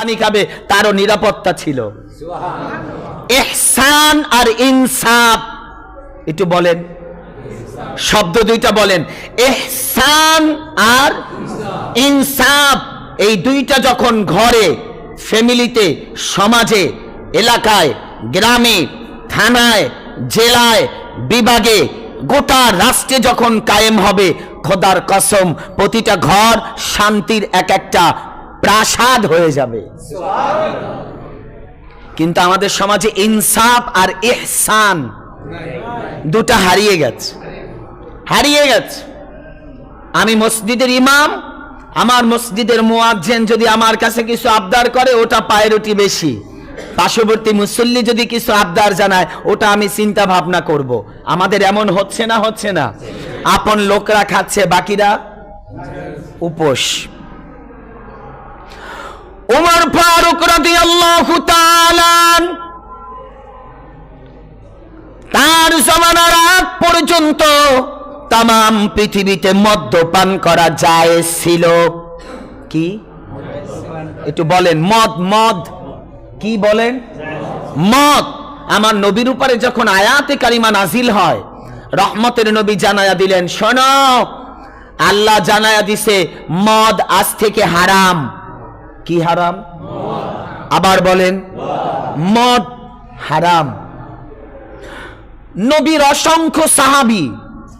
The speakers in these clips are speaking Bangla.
পানি খাবে তারও নিরাপত্তা ছিল। এহসান আর ইনসাফ। একটু বলেন। শব্দ দুইটা বলেন। এহসান আর ইনসাফ। এই দুইটা যখন ঘরে ফ্যামিলিতে সমাজে এলাকায় গ্রামে থানায় জেলায় বিভাগে গোটা রাষ্ট্রে যখন কায়েম হবে খোদার কসম প্রতিটা ঘর শান্তির এক একটা প্রাসাদ হয়ে যাবে। কিন্তু আমাদের সমাজে ইনসাফ আর ইহসান দুটা হারিয়ে গেছে। হারিয়ে গেছে। আমি মসজিদের ইমাম, আমার মসজিদের মুয়াজ্জেন যদি আমার কাছে কিছু আবদার করে, ওটা পায়েরটি বেশি। পার্শ্ববর্তী মুসল্লি যদি কিছু আবদার জানায়, ওটা আমি চিন্তা ভাবনা করব। আমাদের এমন হচ্ছে না হচ্ছে না। আপন লোকরা খাচ্ছে, বাকিরা উপোস। উমর ফারুক রাদিয়াল্লাহু তাআলা তার জমানার আগ পর্যন্ত তাম পৃথিবীতে মদ্যপান করা যায় ছিল। কি? একটু বলেন, মদ মদ। কি বলেন? মদ। আমার নবীর উপরে যখন আয়াতে কারিমা নাজিল হয়, রহমতের নবী জানায়া দিলেন, শোনো, আল্লাহ জানায়া দিছে, মদ আজ থেকে হারাম। কি হারাম? আবার বলেন, মদ হারাম। নবীর অসংখ্য সাহাবি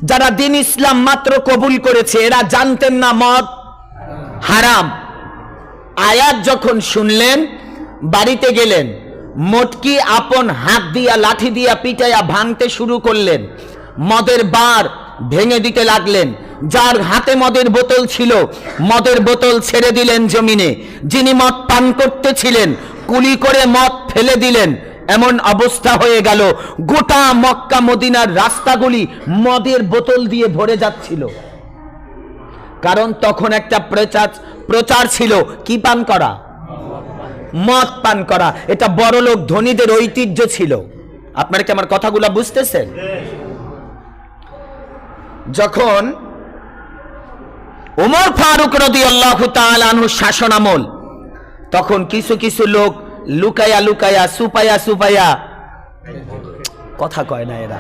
যারা দিন ইসলাম মাত্র কবুল করেছে, এরা জানতেন না মদ হারাম। আয়াত যখন শুনলেন, বাড়িতে গেলেন মটকি আপন হাত দিয়া, লাঠি দিয়া, পিটাইয়া ভাঙতে শুরু করলেন, মদের বার ভেঙে দিতে লাগলেন যার হাতে মদের বোতল ছিল, মদের বোতল ছেড়ে দিলেন জমিনে। যিনি মদ পান করতেছিলেন, কুলি করে মদ ফেলে দিলেন। এমন অবস্থা হয়ে গেল, গোটা মক্কা মদিনার রাস্তাগুলি মদের বোতল দিয়ে ভরে যাচ্ছিল। কারণ তখন একটা প্রচার প্রচার ছিল, কি পান করা? মদ পান করা। এটা বড়লোক ধনীদের ঐতিহ্য ছিল। আপনারা কি আমার কথাগুলো বুঝতেছেন? যখন উমর ফারুক রদি আল্লাহ তালু শাসন আমল। তখন কিছু কিছু লোক লুকায়া লুকায়া, সুপায়া সুপায়া কথা কয় না এরা।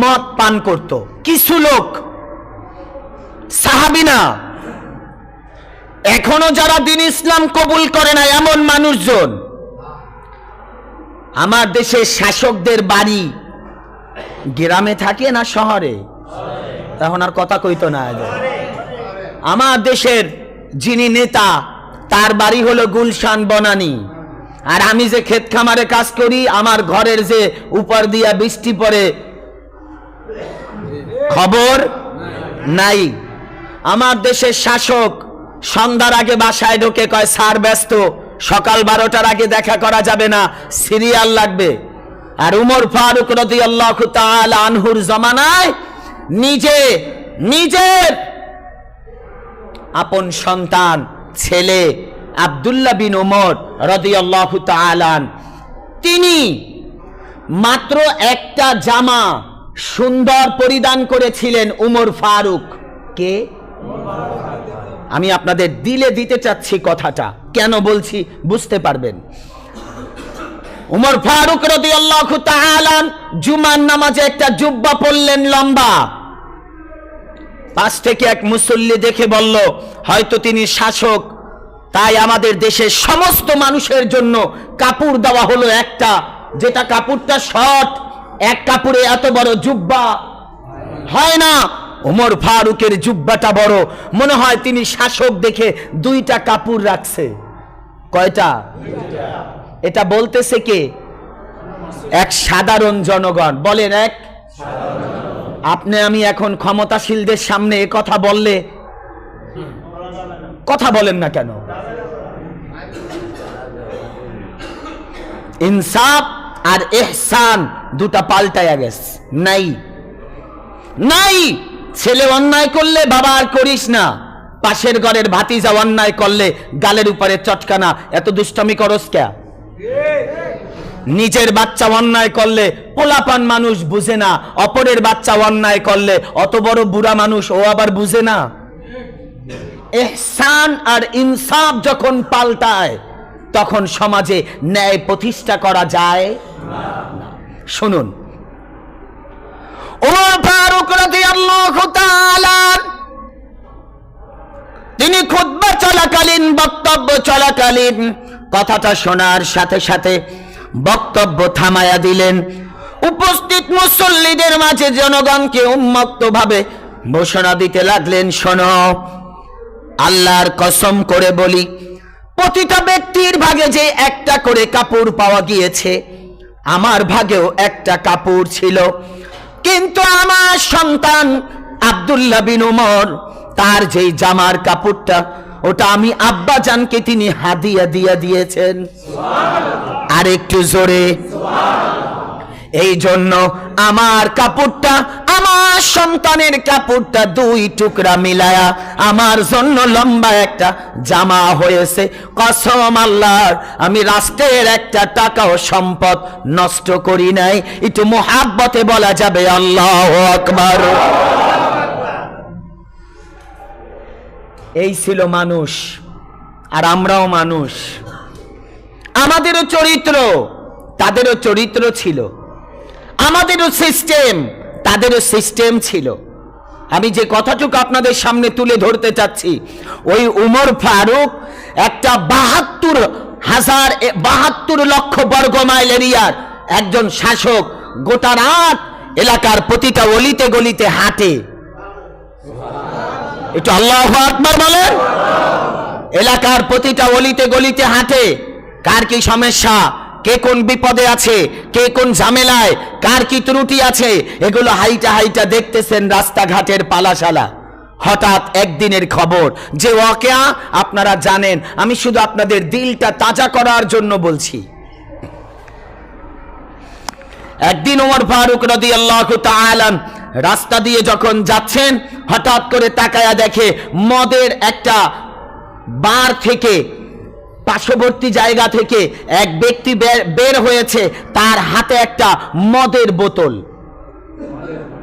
মদ পান করত। কিছু লোক সাহাবিনা এখনও যারা দিন ইসলাম কবুল করে না, এমন মানুষজন, আমার দেশের শাসকদের বাড়ি গ্রামে থাকে না শহরে? তখন আর কথা কইতো না আমার দেশের যিনি নেতা, তার বাড়ি হলো গুলশান বনানি। আর আমি যে ক্ষেত খামারে কাজ করি, আমার ঘরের যে উপর দিয়া বৃষ্টি পড়ে, খবর নাই। আমার দেশের শাসক সন্ধ্যার আগে বাসায় ঢোকে, কয় সার ব্যস্ত। সকাল বারোটার আগে দেখা করা যাবে না, সিরিয়াল লাগবে। আর উমর ফারুক রদি আল্লাহ আনহুর জমানায় নিজে, নিজের আপন সন্তান, ছেলে, আবদুল্লাহ বিন ওমর রদিয়াল্লাহু তাআলান তিনি মাত্র একটা জামা সুন্দর পরিধান করেছিলেন উমর ফারুক। কে? আমি আপনাদের দিলে দিতে চাচ্ছি কথাটা। কেন বলছি? বুঝতে পারবেন। উমর ফারুক রদিয়াল্লাহু তাআলান জুমার নামাজে একটা জুব্বা পরলেন লম্বা। পাশ থেকে এক মুসল্লি দেখে বলল, হয়তো তিনি শাসক, তাই আমাদের দেশের সমস্ত মানুষের জন্য কাপড় দেওয়া হলো একটা। যেটা কাপড়টা শর্ট, এক কাপড়ে এত বড় জুব্বা। হয় না, ওমর ফারুকের জুব্বাটা বড়। মনে হয় তিনি শাসক দেখে দুইটা কাপড় রাখছে। কয়টা? এটা বলতেছে কে? এক সাধারণ জনগণ। বলেন এক আপনি আমি এখন ক্ষমতাশীলদের সামনে কথা বললে কথা বলেন না কেন? ইনসাফ আর এহসান দুটা পাল্টায়া গেছে। নাই। নাই! ছেলে অন্যায় করলে বাবা আর করিস না। পাশের ঘরের ভাতিজা অন্যায় করলে গালের উপরে চটকানা। এত দুষ্টমি করস কে নিজের বাচ্চা অন্যায় করলে পোলাপান মানুষ বুঝে না, অপরের বাচ্চা অন্যায় করলে অত বড় বুড়া মানুষ ও আবার বুঝে না। এহসান আর ইনসাফ যখন পাল্টায়, তখন সমাজে ন্যায় প্রতিষ্ঠা করা যায় শুনুন। তিনি খুতবা চলাকালীন, বক্তব্য চলাকালীন কথাটা শোনার সাথে সাথে বক্তব্য থামায়া দিলেন। উপস্থিত মুসল্লিদের মাঝে জনগণকে উন্মুক্ত ভাবে ঘোষণা দিতে লাগলেন, শোনো, আল্লাহর কসম করে বলি প্রতিটা ব্যক্তির ভাগে যে একটা করে কাপড় পাওয়া গিয়েছে, আমার ভাগেও একটা কাপড় ছিল। কিন্তু আমার সন্তান আব্দুল্লাহ বিন উমর, তার যেই জামার কাপড়টা, ওটা আমি আব্বা জানকে তিনি হাদিয়া দিয়া দিয়েছেন। আর একটু জোরে। এই জন্য আমার কাপড়টা, আমার সন্তানের কাপড়টা দুই টুকরা মিলায়া আমার জন্য লম্বা একটা জামা হয়েছে। কসম আল্লাহর আমি রাষ্ট্রের একটা টাকা ও সম্পদ নষ্ট করি নাই। একটু মোহাব্বতে বলা যাবে, আল্লাহ আকবার। এই ছিল মানুষ, আর আমরাও মানুষ। আমাদেরও চরিত্র, তাদেরও চরিত্র ছিল। আমাদেরও সিস্টেম তাদেরও সিস্টেম ছিল। আমি যে কথাটুকু আপনাদের সামনে তুলে ধরতে চাচ্ছি, ওই উমর ফারুক একটা বাহাত্তর হাজার বাহাত্তর লক্ষ বর্গ মাইল এরিয়ার একজন শাসক গোটা রাত এলাকার প্রতিটা অলিতে গলিতে হাঁটে। একটু আল্লাহ আকবার বলেন। এলাকার প্রতিটা অলিতে গলিতে হাঁটে। কার কি সমস্যা? কে কোন বিপদে আছে? কে কোন ঝামেলায়? কার কি ত্রুটি আছে? এগুলো হাইটা হাইটা দেখতেছেন রাস্তাঘাটের পালাশালা। হঠাৎ একদিনের খবর। যে ওয়াকেয়া, আপনারা জানেন, আমি শুধু আপনাদের দিলটা তাজা করার জন্য বলছি। একদিন ওমর ফারুক রদি আল্লাহ রাস্তা দিয়ে যখন যাচ্ছেন, হঠাৎ করে তাকায়া দেখে মদের একটা বার থেকে পার্শ্ববর্তী জায়গা থেকে এক ব্যক্তি বের- হয়েছে, তার হাতে একটা মদের বোতল।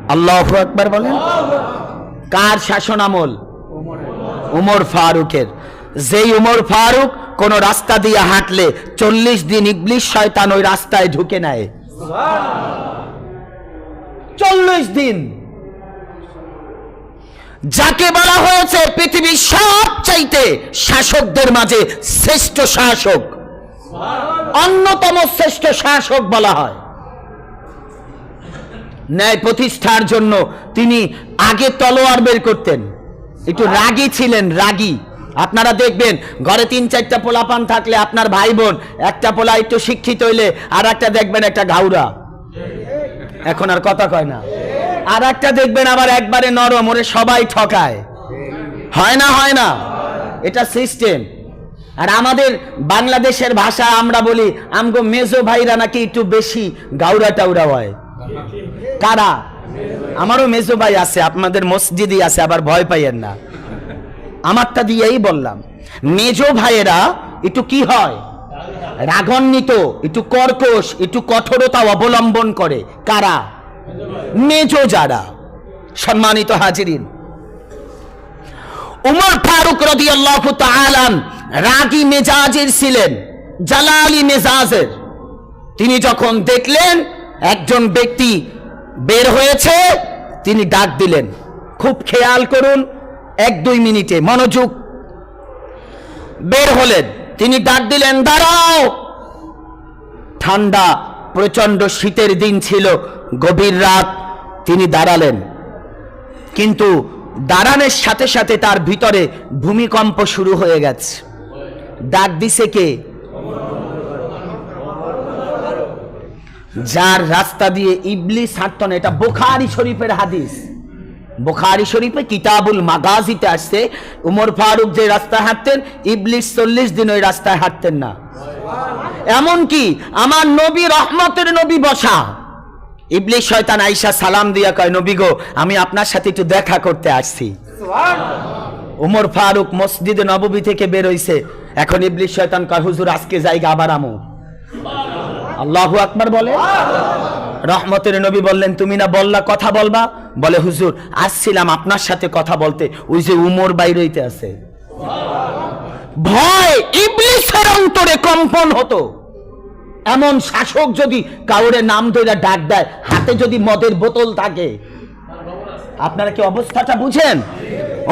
আল্লাহ একবার বলেন। কার শাসন আমল উমর ফারুকের। যেই উমর ফারুক কোন রাস্তা দিয়ে হাঁটলে চল্লিশ দিন ইবলিশ শয়তান ওই রাস্তায় ঢুকে নেয়। চল্লিশ দিন যাকে বলা হয়েছে পৃথিবীর সব চাইতে শাসকদের মাঝে শ্রেষ্ঠ শাসক, অন্যতম শ্রেষ্ঠ শাসক বলা হয়। ন্যায় প্রতিষ্ঠার জন্য তিনি আগে তলোয়ার বের করতেন। একটু রাগী ছিলেন, রাগী। আপনারা দেখবেন, ঘরে তিন, চারটা পোলাপান থাকলে আপনার ভাই বোন একটা পোলা একটু শিক্ষিত হইলে আর একটা দেখবেন একটা ঘাউরা। এখন আর কথা কয় না। আর একটা দেখবেন আবার একবারে নরম, ওরে সবাই ঠকায়। হয় না হয় না? এটা সিস্টেম আর আমাদের বাংলাদেশের ভাষা আমরা বলি, আমগো মেজো ভাইরা নাকি একটু বেশি গাউরা টাউরা হয়। কারা? আমারও মেজো ভাই আছে, আপনাদের মসজিদই আছে, আবার ভয় পাইয়েন না। আমারটা দিয়েই বললাম, মেজো ভাইয়েরা একটু কি হয়? রাগান্বিত, একটু কর্কশ, একটু কঠোরতা অবলম্বন করে। কারা? মেজো যারা, সম্মানিত হাজিরিন, উমর ফারুক রাদিয়াল্লাহু তাআলা রাগী মেজাজের ছিলেন, জালালি মেজাজের। তিনি যখন দেখলেন একজন ব্যক্তি বের হয়েছে, তিনি ডাক দিলেন, খুব খেয়াল করুন, এক দুই মিনিটে মনোযোগ বের হলেন। তিনি ডাক দিলেন, দাঁড়াও। ঠান্ডা প্রচণ্ড শীতের দিন ছিল, গভীর রাত তিনি দাঁড়ালেন। কিন্তু দাঁড়ানোর সাথে সাথে তার ভিতরে ভূমিকম্প শুরু হয়ে গেছে। ডাক দিছে কে? যার রাস্তা দিয়ে ইবলিস হাঁটত না, এটা বোখারি শরীফের হাদিস। বোখারি শরীফে কিতাবুল মাগাজিতে আসছে, উমর ফারুক যে রাস্তায় হাঁটতেন, ইবলিস চল্লিশ দিন ওই রাস্তায় হাঁটতেন না। এমন কি আমার নবী রহমতের নবী বসা। ইবলিস শয়তান আইসা সালাম দিয়া কয় নবী গো আমি আপনার সাথে একটু দেখা করতে আসছি। উমর ফারুক মসজিদে নববী থেকে বের হইছে। এখন ইবলিস শয়তান কয় হুজুর আজকে জায়গা আবার আমু। আল্লাহু আকবার বলে। রহমতের নবী বললেন তুমি না বললা কথা বলবা? বলে হুজুর আসছিলাম আপনার সাথে কথা বলতে। ওই যে উমর বাইর হইতে আছে। ভয় ইবলিসের অন্তরে কম্পন হতো। এমন শাসক যদি কাউরে নাম ধরে ডাক দেয়, হাতে যদি মদের বোতল থাকে। আপনারা কি অবস্থাটা বুঝেন?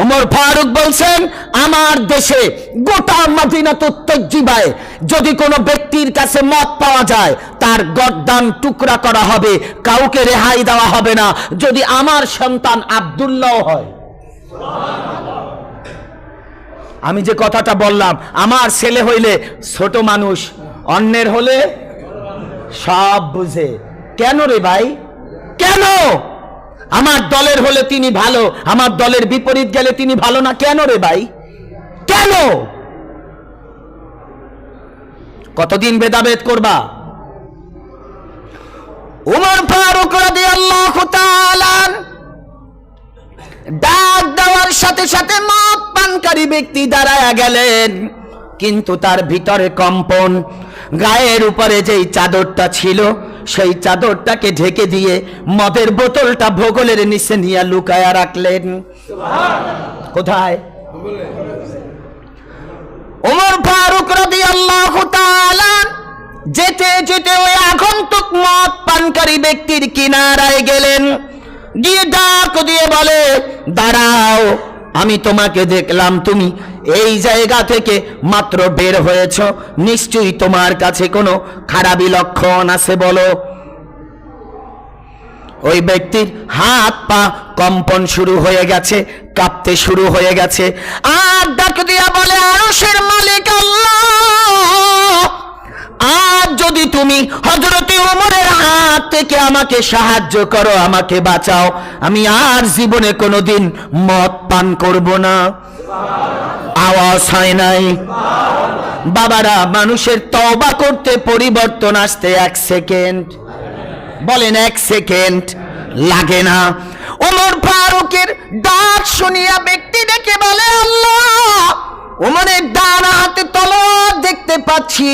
ওমর ফারুক বলছেন, আমার দেশে গোটা মাদিনা তত্ত্বজীবায় যদি কোনো ব্যক্তির কাছে মদ পাওয়া যায়, তার গদ্দান টুকরা করা হবে, কাউকে রেহাই দেওয়া হবে না। যদি আমার সন্তান আব্দুল্লাহ হয়। আমি যে কথাটা বললাম, আমার ছেলে হইলে ছোট মানুষ অন্যের হলে সব বুঝে। কেন রে ভাই? কেন? আমার দলের হলে তিনি ভালো, আমার দলের বিপরীত গেলে তিনি ভালো না কেন রে ভাই? কেন? কতদিন ভেদাভেদ করবা? উমর ফারুক ডাক দেওয়ার সাথে সাথে মদ পানকারী ব্যক্তি দাঁড়ায়া গেলেন, কিন্তু তার ভিতরে কম্পন গায়ের উপরে যেই চাদরটা ছিল সেই চাদরটাকে ঢেকে দিয়ে মদের বোতলটা ভোগলের নিচে নিয়ে লুকায়া রাখলেন। কোথায়? ওমর ফারুক রাদিয়াল্লাহু তাআলা যেতে যেতে ওই আগন্তুক মদ পানকারী ব্যক্তির কিনারায় গেলেন। গিয়ে ডাক দিয়ে বলে দাঁড়াও আমি তোমাকে দেখলাম তুমি। এই জায়গা থেকে মাত্র বের হয়েছ। নিশ্চয়ই তোমার কাছে কোনো খারাপি লক্ষণ আছে বলো। ওই ব্যক্তির হাত পা কম্পন শুরু হয়ে গেছে, কাঁপতে শুরু হয়ে গেছে। আর ডাক দিয়া বলে, আরশের মালিক আল্লাহ! আর যদি তুমি হজরতে ওমরের হাত থেকে আমাকে সাহায্য করো, আমাকে বাঁচাও। আমি আর জীবনে কোনোদিন মদ পান করব না। আওয়াজ হয় নাই। বাবারা, মানুষের তওবা করতে পরিবর্তন আসতে এক সেকেন্ড। বলেন, এক সেকেন্ড লাগে না। ওমর ফারুকের ডাক শুনিয়া ব্যক্তি দেখে বলে, আল্লাহ! ওমরের ডান হাতে তলোয়ার দেখতে পাচ্ছি।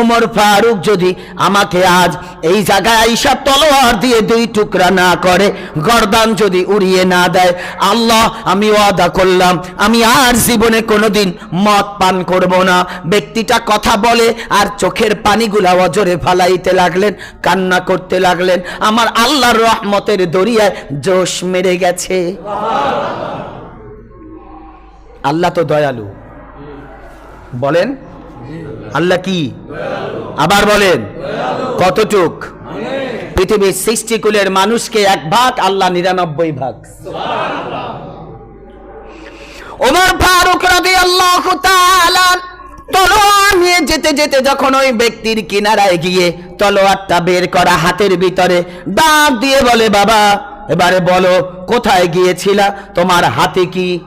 ওমর ফারুক যদি আমাকে আজ এই জায়গায় আইসা তলোয়ার দিয়ে দুই টুকরা না করে, গর্দান যদি উড়িয়ে না দেয়, আল্লাহ, আমি ওয়াদা করলাম, আমি আর জীবনে কোনোদিন মদ পান করব না। ব্যক্তিটা কথা বলে আর চোখের পানিগুলা অজরে ফালাইতে লাগলেন, কান্না করতে লাগলেন। আমার আল্লাহর রহমতের দরিয়ায় জোশ মেরে গেছে। আল্লাহ তো দয়ালু। বলেন? আল্লাহ কি? আবার বলেন। কতটুক পৃথিবীর সৃষ্টিকুলের মানুষকে এক ভাগ, আল্লাহ নিরানব্বই ভাগ। ওমর ফারুক রাদিয়াল্লাহু তাআলা তলোয়ার নিয়ে যেতে যেতে যখন ওই ব্যক্তির কিনারায় গিয়ে তলোয়ারটা বের করা হাতের ভিতরে ডাক দিয়ে বলে, বাবা, এবারে বলো, কোথায় গিয়েছিলা? তোমার হাতে কি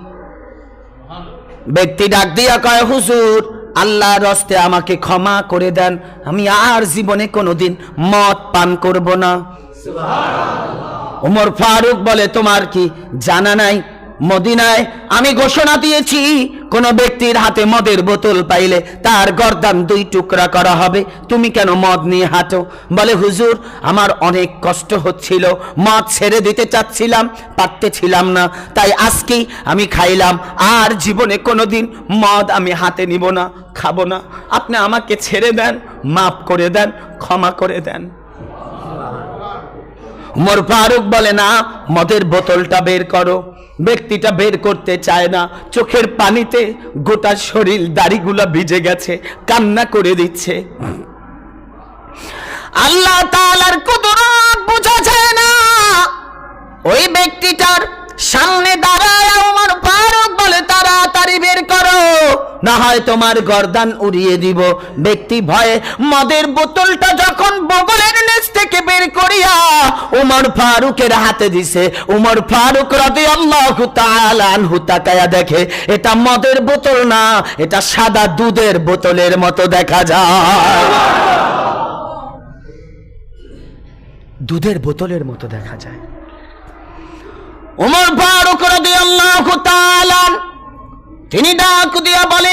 ব্যক্তি ডাক দিয়া কয়, হুজুর আল্লাহ রস্তে আমাকে ক্ষমা করে দেন। আমি আর জীবনে কোনোদিন মদ পান করব না। উমর ফারুক বলে, তোমার কি জানা নাই মদিনায় আমি ঘোষণা দিয়েছি, কোন ব্যক্তির হাতে মদের বোতল পাইলে তার গর্দান দুই টুকরা করা হবে। তুমি কেন মদ নিয়ে হাঁটো? বলে, হুজুর, আমার অনেক কষ্ট হচ্ছিল। মদ ছেড়ে দিতে চাচ্ছিলাম, পারতেছিলাম না। তাই আজকেই আমি খাইলাম। আর জীবনে কোনোদিন মদ আমি হাতে নিব না, খাব না। আপনি আমাকে ছেড়ে দেন, মাফ করে দেন, ক্ষমা করে দেন। উমর ফারুক বলে, না, মদের বোতলটা বের করো। ব্যক্তিটা বের করতে চায় না। চোখের পানিতে গোটা শরীর দাড়িগুলা ভিজে গেছে, কান্না করে দিচ্ছে। আল্লাহ তাআলার কুদরত বোঝা যায় না। ওই ব্যক্তিটার সামনে দাঁড়ায় আমার ফারুক বলে তাড়াতাড়ি বের করো না হয় তোমার গর্দান উড়িয়ে দিব। ব্যক্তি ভয়ে মদের বোতলটা যখন বগলের নিচ থেকে বের করিয়া উমর ফারুকের হাতে দিছে, উমর ফারুক রাদিয়াল্লাহু তাআলা আনহু তাকায়া দেখে, এটা মদের বোতল না, এটা সাদা দুধের বোতলের মতো দেখা যায়। দুধের বোতলের মতো দেখা যায়। উমর ফারুক রাদিয়াল্লাহু তাআলা তিনি ডাক দিয়া বলে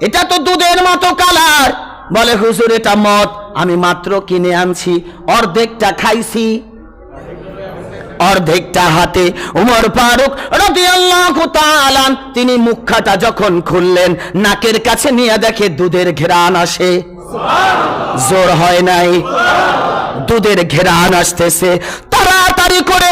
এটা তো দুধের মতো কালার। বলে, হুজুর, এটা মত আমি মাত্র কিনে আনছি, অর্ধেকটা খাইছি। অর্ধেকটা হাতে উমর ফারুক তিনি মুখখাটা যখন খুললেন, নাকের কাছে নিয়ে দেখে দুধের ঘেরান আসে। জোর হয় নাই। দুধের ঘেরান আসতেছে। তাড়াতাড়ি করে